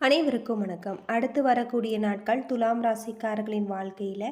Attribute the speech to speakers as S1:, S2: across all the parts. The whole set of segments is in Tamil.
S1: அனைவருக்கும் வணக்கம். அடுத்து வரக்கூடிய நாட்கள் துலாம் ராசிக்காரர்களின் வாழ்க்கையில்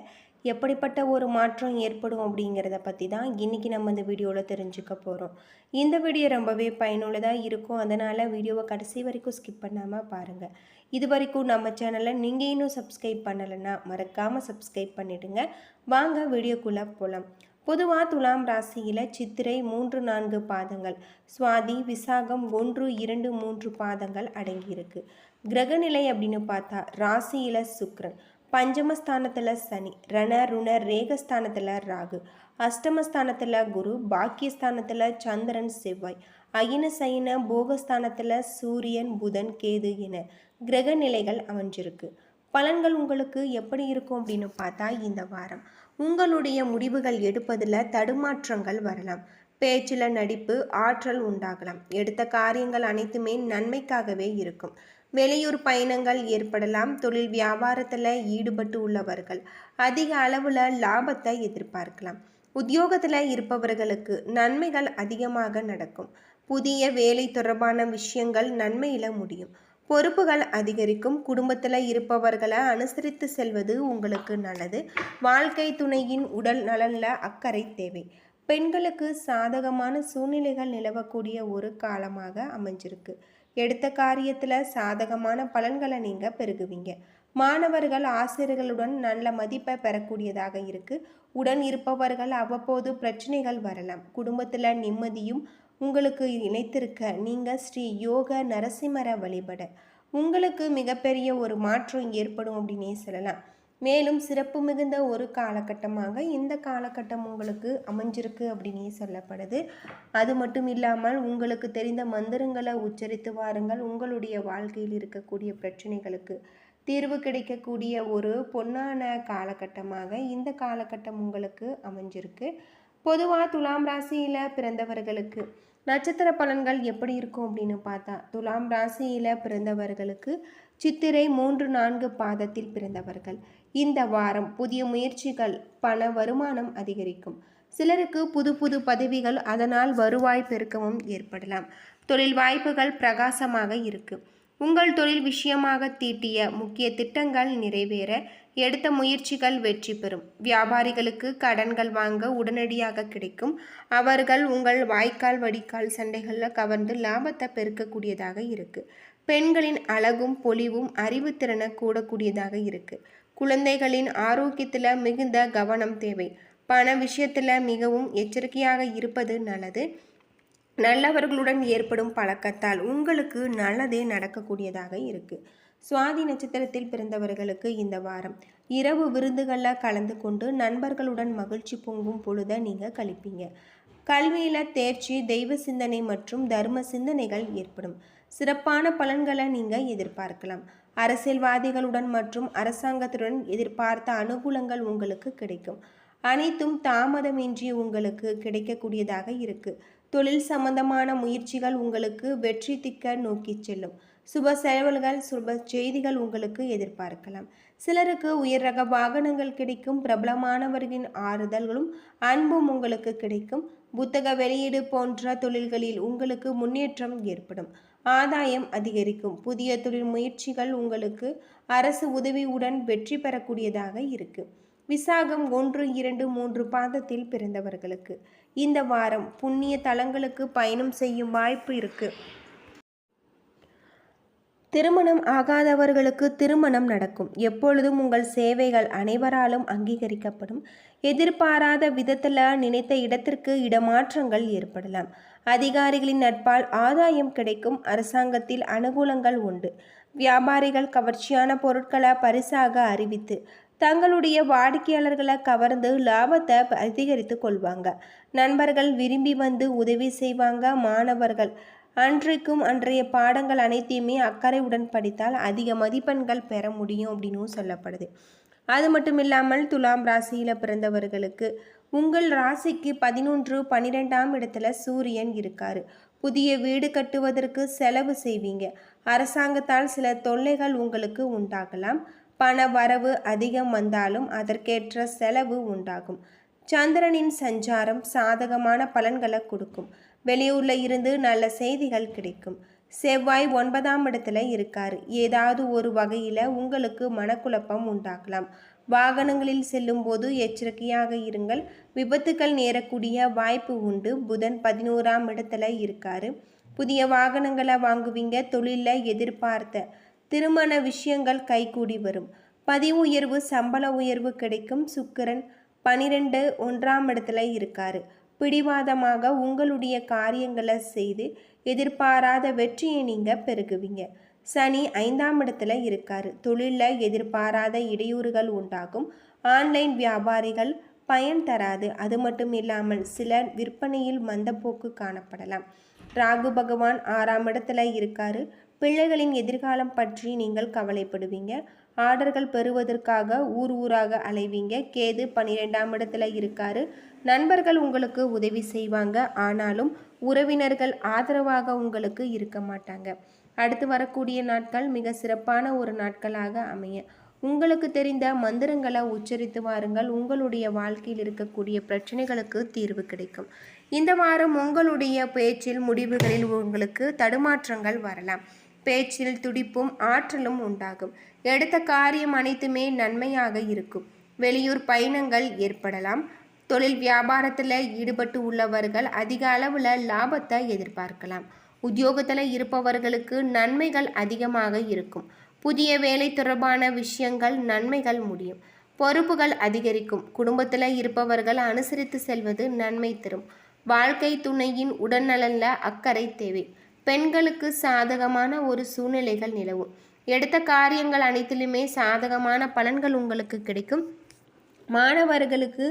S1: எப்படிப்பட்ட ஒரு மாற்றம் ஏற்படும் அப்படிங்கிறத பற்றி தான் இன்றைக்கி நம்ம இந்த வீடியோவில் தெரிஞ்சுக்க போகிறோம் இந்த வீடியோ ரொம்பவே பயனுள்ளதாக இருக்கும். அதனால் வீடியோவை கடைசி வரைக்கும் ஸ்கிப் பண்ணாமல் பாருங்கள் இது வரைக்கும் நம்ம சேனலை நீங்கள் இன்னும் சப்ஸ்கிரைப் பண்ணலைன்னா மறக்காமல் சப்ஸ்கிரைப் பண்ணிவிடுங்க வாங்க வீடியோக்குள்ளே போகலாம் பொதுவாக துலாம் ராசியில் சித்திரை மூன்று நான்கு பாதங்கள் சுவாதி விசாகம் ஒன்று இரண்டு மூன்று பாதங்கள் அடங்கியிருக்கு. கிரகநிலை அப்படின்னு பார்த்தா ராசியில் சுக்ரன் பஞ்சமஸ்தானத்தில் சனி ரண ருண ரேகஸ்தானத்தில் ராகு. அஷ்டமஸ்தானத்தில் குரு பாக்கியஸ்தானத்தில் சந்திரன் செவ்வாய். அயின சயின போகஸ்தானத்தில் சூரியன் புதன் கேது என கிரக நிலைகள் அமைஞ்சிருக்கு. பலன்கள் உங்களுக்கு எப்படி இருக்கும் அப்படின்னு பார்த்தா இந்த வாரம். உங்களுடைய முடிவுகள் எடுப்பதில் தடுமாற்றங்கள் வரலாம். பேச்சில் நடிப்பு ஆற்றல் உண்டாகலாம். எடுத்த காரியங்கள் அனைத்துமே நன்மைக்காகவே இருக்கும். வெளியூர் பயணங்கள் ஏற்படலாம். தொழில் வியாபாரத்தில் ஈடுபட்டு உள்ளவர்கள் அதிக அளவில் லாபத்தை எதிர்பார்க்கலாம். உத்தியோகத்தில் இருப்பவர்களுக்கு நன்மைகள் அதிகமாக நடக்கும். புதிய வேலை தொடர்பான விஷயங்கள் நன்மையில் முடியும். பொறுப்புகள் அதிகரிக்கும். குடும்பத்தில் இருப்பவர்களை அனுசரித்து செல்வது உங்களுக்கு நல்லது. வாழ்க்கை துணையின் உடல் நலனில் அக்கறை தேவை. பெண்களுக்கு சாதகமான சூழ்நிலைகள் நிலவக்கூடிய ஒரு காலமாக அமைஞ்சிருக்கு. எடுத்த காரியத்தில் சாதகமான பலன்களை நீங்கள் பெருகுவீங்க. மாணவர்கள் ஆசிரியர்களுடன் நல்ல மதிப்பை பெறக்கூடியதாக இருக்கு. உடன் இருப்பவர்கள் அவ்வப்போது பிரச்சனைகள் வரலாம். குடும்பத்தில் நிம்மதியும் உங்களுக்கு இணைத்திருக்க நீங்கள் ஸ்ரீ யோக நரசிம்மர வழிபட. உங்களுக்கு மிகப்பெரிய ஒரு மாற்றம் ஏற்படும் அப்படின்னே சொல்லலாம். மேலும் சிறப்பு மிகுந்த ஒரு காலகட்டமாக இந்த காலகட்டம் உங்களுக்கு அமைஞ்சிருக்கு அப்படின்னு சொல்லப்படுது. அது மட்டும் இல்லாமல் உங்களுக்கு தெரிந்த மந்திரங்களை உச்சரித்து வாருங்கள். உங்களுடைய வாழ்க்கையில் இருக்கக்கூடிய பிரச்சனைகளுக்கு தீர்வு கிடைக்கக்கூடிய ஒரு பொன்னான காலகட்டமாக இந்த காலகட்டம் உங்களுக்கு அமைஞ்சிருக்கு. பொதுவாக துலாம் ராசியில் பிறந்தவர்களுக்கு நட்சத்திர பலன்கள் எப்படி இருக்கும் அப்படின்னு பார்த்தா துலாம் ராசியில் பிறந்தவர்களுக்கு சித்திரை மூன்று நான்கு பாதத்தில் பிறந்தவர்கள். இந்த வாரம் புதிய முயற்சிகள் பண வருமானம் அதிகரிக்கும். சிலருக்கு புது புது பதவிகள் அதனால் வருவாய் பெருக்கமும் ஏற்படலாம். தொழில் வாய்ப்புகள் பிரகாசமாக இருக்கு. உங்கள் தொழில் விஷயமாக தீட்டிய முக்கிய திட்டங்கள் நிறைவேற எடுத்த முயற்சிகள் வெற்றி பெறும். வியாபாரிகளுக்கு கடன்கள் வாங்க உடனடியாக கிடைக்கும். அவர்கள் உங்கள் வாய்க்கால் வடிகால் சண்டைகளில் கவர்ந்து லாபத்தை பெருக்கக்கூடியதாக இருக்கு. பெண்களின் அழகும் பொலிவும் அறிவுத்திறனை கூடக்கூடியதாக இருக்கு. குழந்தைகளின் ஆரோக்கியத்தில் மிகுந்த கவனம் தேவை. பண விஷயத்தில் மிகவும் எச்சரிக்கையாக இருப்பது நல்லது. நல்லவர்களுடன் ஏற்படும் பழக்கத்தால் உங்களுக்கு நல்லதே நடக்கக்கூடியதாக இருக்குது சுவாதி நட்சத்திரத்தில் பிறந்தவர்களுக்கு இந்த வாரம். இரவு விருந்துகளில் கலந்து கொண்டு நண்பர்களுடன் மகிழ்ச்சி பொங்கும் பொழுதை நீங்கள் கழிப்பீங்க. கல்வியில் தேர்ச்சி தெய்வ சிந்தனை மற்றும் தர்ம சிந்தனைகள் ஏற்படும். சிறப்பான பலன்களை நீங்கள் எதிர்பார்க்கலாம். அரசியல்வாதிகளுடன் மற்றும் அரசாங்கத்துடன் எதிர்பார்த்த அனுகூலங்கள் உங்களுக்கு கிடைக்கும். அனைத்தும் தாமதமின்றி உங்களுக்கு கிடைக்கக்கூடியதாக இருக்கு. தொழில் சம்பந்தமான முயற்சிகள் உங்களுக்கு வெற்றி திக்க நோக்கி செல்லும். சுப செலவுகள் சுப செய்திகள் உங்களுக்கு எதிர்பார்க்கலாம். சிலருக்கு உயர் ரக வாகனங்கள் கிடைக்கும். பிரபலமானவர்களின் ஆறுதல்களும் அன்பும் உங்களுக்கு கிடைக்கும். புத்தக வெளியீடு போன்ற தொழில்களில் உங்களுக்கு முன்னேற்றம் ஏற்படும். ஆதாயம் அதிகரிக்கும். புதிய தொழில் முயற்சிகள் உங்களுக்கு அரசு உதவியுடன் வெற்றி பெறக்கூடியதாக இருக்கு. விசாகம் ஒன்று இரண்டு மூன்று பாதத்தில் பிறந்தவர்களுக்கு இந்த வாரம் புண்ணிய தலங்களுக்கு பயணம் செய்யும் வாய்ப்பு இருக்குது திருமணம் ஆகாதவர்களுக்கு திருமணம் நடக்கும். எப்பொழுதும் உங்கள் சேவைகள் அனைவராலும் அங்கீகரிக்கப்படும். எதிர்பாராத விதத்தில் நினைத்த இடத்திற்கு இடமாற்றங்கள் ஏற்படலாம். அதிகாரிகளின் நட்பால் ஆதாயம் கிடைக்கும். அரசாங்கத்தில் அனுகூலங்கள் உண்டு. வியாபாரிகள் கவர்ச்சியான பொருட்களை பரிசாக அறிவித்து தங்களுடைய வாடிக்கையாளர்களை கவர்ந்து லாபத்தை அதிகரித்து கொள்வாங்க. நண்பர்கள் விரும்பி வந்து உதவி செய்வாங்க. மாணவர்கள் அன்றைக்கும் அன்றைய பாடங்கள் அனைத்தையுமே அக்கறையுடன் படித்தால் அதிக மதிப்பெண்கள் பெற முடியும் அப்படின்னும் சொல்லப்படுது. அது மட்டும் இல்லாமல் துலாம் ராசியில் பிறந்தவர்களுக்கு உங்கள் ராசிக்கு பதினொன்று பன்னிரெண்டாம் இடத்துல சூரியன் இருக்காரு. புதிய வீடு கட்டுவதற்கு செலவு செய்வீங்க. அரசாங்கத்தால் சில தொல்லைகள் உங்களுக்கு உண்டாகலாம். பண வரவு அதிகம் வந்தாலும் அதற்கேற்ற செலவு உண்டாகும். சந்திரனின் சஞ்சாரம் சாதகமான பலன்களை கொடுக்கும். வெளியூரில் இருந்து நல்ல செய்திகள் கிடைக்கும். செவ்வாய் ஒன்பதாம் இடத்துல இருக்கார். ஏதாவது ஒரு வகையில் உங்களுக்கு மனக்குழப்பம் உண்டாக்கலாம் வாகனங்களில் செல்லும்போது எச்சரிக்கையாக இருங்கள். விபத்துக்கள் நேரக்கூடிய வாய்ப்பு உண்டு. புதன் பதினோராம் இடத்துல இருக்காரு. புதிய வாகனங்களை வாங்குவீங்க. தொழிலில் எதிர்பார்த்த திருமண விஷயங்கள் கைகூடி வரும். பதிவு உயர்வு சம்பள உயர்வு கிடைக்கும். சுக்கிரன் பனிரெண்டு ஒன்றாம் இடத்துல இருக்காரு. பிடிவாதமாக உங்களுடைய காரியங்களை செய்து எதிர்பாராத வெற்றியை நீங்கள் பெருகுவீங்க. சனி ஐந்தாம் இடத்துல இருக்காரு. தொழிலில் எதிர்பாராத இடையூறுகள் உண்டாகும். ஆன்லைன் வியாபாரிகள் பயன் தராது. அது மட்டும் இல்லாமல் சிலர் விற்பனையில் மந்தப்போக்கு காணப்படலாம். ராகு பகவான் ஆறாம் இடத்துல இருக்காரு. பிள்ளைகளின் எதிர்காலம் பற்றி நீங்கள் கவலைப்படுவீங்க. ஆர்டர்கள் பெறுவதற்காக ஊர் ஊராக அலைவீங்க. கேது பன்னிரெண்டாம் இடத்துல இருக்காரு. நண்பர்கள் உங்களுக்கு உதவி செய்வாங்க. ஆனாலும் உறவினர்கள் ஆதரவாக உங்களுக்கு இருக்க மாட்டாங்க. அடுத்து வரக்கூடிய நாட்கள் மிக சிறப்பான ஒரு நாட்களாக அமைய. உங்களுக்கு தெரிந்த மந்திரங்களை உச்சரித்து வாருங்கள். உங்களுடைய வாழ்க்கையில் இருக்கக்கூடிய பிரச்சனைகளுக்கு தீர்வு கிடைக்கும். இந்த வாரம் உங்களுடைய பேச்சில் முடிவுகளில் உங்களுக்கு தடுமாற்றங்கள் வரலாம். பேச்சில் துடிப்பும் ஆற்றலும் உண்டாகும். எடுத்த காரியம் அனைத்துமே நன்மையாக இருக்கும். வெளியூர் பயணங்கள் ஏற்படலாம். தொழில் வியாபாரத்தில் ஈடுபட்டு உள்ளவர்கள் அதிக அளவில் லாபத்தை எதிர்பார்க்கலாம். உத்தியோகத்தில் இருப்பவர்களுக்கு நன்மைகள் அதிகமாக இருக்கும். புதிய வேலை தொடர்பான விஷயங்கள் நன்மைகள் முடியும். பொறுப்புகள் அதிகரிக்கும். குடும்பத்தில் இருப்பவர்கள் அனுசரித்து செல்வது நன்மை தரும். வாழ்க்கை துணையின் உடல்நலனில் அக்கறை தேவை. பெண்களுக்கு சாதகமான ஒரு சூழ்நிலைகள் நிலவும். எடுத்த காரியங்கள் அனைத்திலுமே சாதகமான பலன்கள் உங்களுக்கு கிடைக்கும். மாணவர்களுக்கு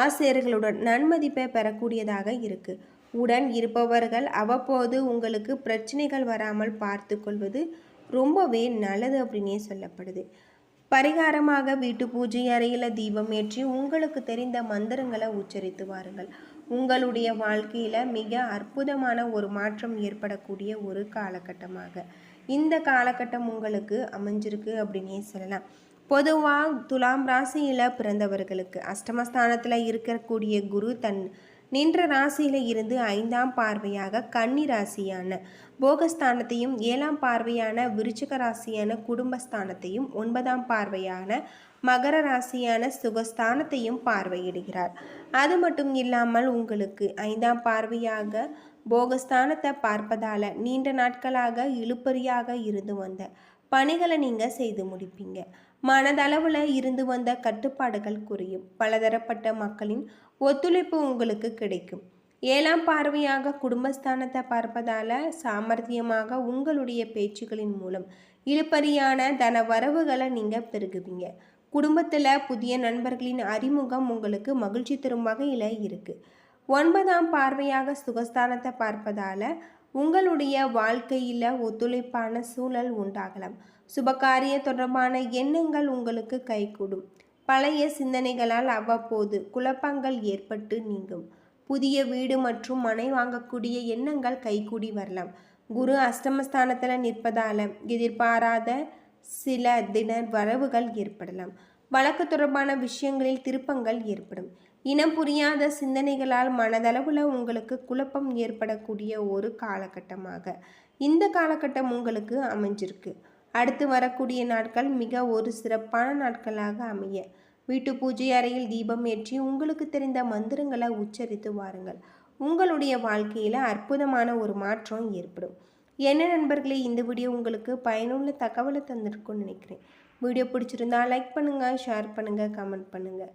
S1: ஆசிரியர்களுடன் நன்மதிப்பை பெறக்கூடியதாக இருக்கு. உடன் இருப்பவர்கள் அவ்வப்போது உங்களுக்கு பிரச்சனைகள் வராமல் பார்த்து கொள்வது ரொம்பவே நல்லது அப்படின்னே சொல்லப்படுது. பரிகாரமாக வீட்டு பூஜை அறையில் தீபம் ஏற்றி உங்களுக்கு தெரிந்த மந்திரங்களை உச்சரித்து வாருங்கள். உங்களுடைய வாழ்க்கையில் மிக அற்புதமான ஒரு மாற்றம் ஏற்படக்கூடிய ஒரு காலகட்டமாக. இந்த காலகட்டம் உங்களுக்கு அமைஞ்சிருக்கு அப்படின்னே சொல்லலாம். பொதுவாக துலாம் ராசியில் பிறந்தவர்களுக்கு அஷ்டமஸ்தானத்தில் இருக்கக்கூடிய குரு தன் நின்ற ராசியில் இருந்து ஐந்தாம் பார்வையாக கன்னி ராசியான போகஸ்தானத்தையும் ஏழாம் பார்வையான விருச்சிக ராசியான குடும்பஸ்தானத்தையும் ஒன்பதாம் பார்வையான மகர ராசியான சுகஸ்தானத்தையும் பார்வையிடுகிறார். அது மட்டும் இல்லாமல் உங்களுக்கு ஐந்தாம் பார்வையாக போகஸ்தானத்தை பார்ப்பதால நீண்ட நாட்களாக இழுப்பறியாக இருந்து வந்த பணிகளை நீங்கள் செய்து முடிப்பீங்க. மனதளவில் இருந்து வந்த கட்டுப்பாடுகள் குறையும். பலதரப்பட்ட மக்களின் ஒத்துழைப்பு உங்களுக்கு கிடைக்கும். ஏழாம் பார்வையாக குடும்பஸ்தானத்தை பார்ப்பதால சாமர்த்தியமாக உங்களுடைய பேச்சுகளின் மூலம் இழுப்பறியான தன வரவுகளை நீங்கள் பெருகுவீங்க. குடும்பத்தில் புதிய நண்பர்களின் அறிமுகம் உங்களுக்கு மகிழ்ச்சி தரும் வகையில் இருக்குது ஒன்பதாம் பார்வையாக சுகஸ்தானத்தை பார்ப்பதால் உங்களுடைய வாழ்க்கையில் ஒத்துழைப்பான சூழல் உண்டாகலாம். சுபகாரிய தொடர்பான எண்ணங்கள் உங்களுக்கு கைகூடும். பழைய சிந்தனைகளால் அவ்வப்போது குழப்பங்கள் ஏற்பட்டு நீங்கும். புதிய வீடு மற்றும் மனை வாங்கக்கூடிய எண்ணங்கள் கைகூடி வரலாம். குரு அஷ்டமஸ்தானத்தில் நிற்பதால எதிர்பாராத சில தின வரவுகள் ஏற்படலாம். வழக்கு தொடர்பான விஷயங்களில் திருப்பங்கள் ஏற்படும். இனம் புரியாத சிந்தனைகளால் மனதளவில் உங்களுக்கு குழப்பம் ஏற்படக்கூடிய ஒரு காலகட்டமாக. இந்த காலகட்டம் உங்களுக்கு அமைஞ்சிருக்கு. அடுத்து வரக்கூடிய நாட்கள் மிக ஒரு சிறப்பான நாட்களாக அமைய. வீட்டு பூஜை அறையில் தீபம் ஏற்றி உங்களுக்கு தெரிந்த மந்திரங்களை உச்சரித்து வாருங்கள். உங்களுடைய வாழ்க்கையில் அற்புதமான ஒரு மாற்றம் ஏற்படும். என்ன நண்பர்களே இந்த வீடியோ உங்களுக்கு பயனுள்ள தகவலை தந்திருக்கும்னு நினைக்கிறேன். வீடியோ பிடிச்சிருந்தா லைக் பண்ணுங்கள் ஷேர் பண்ணுங்கள் கமெண்ட் பண்ணுங்கள்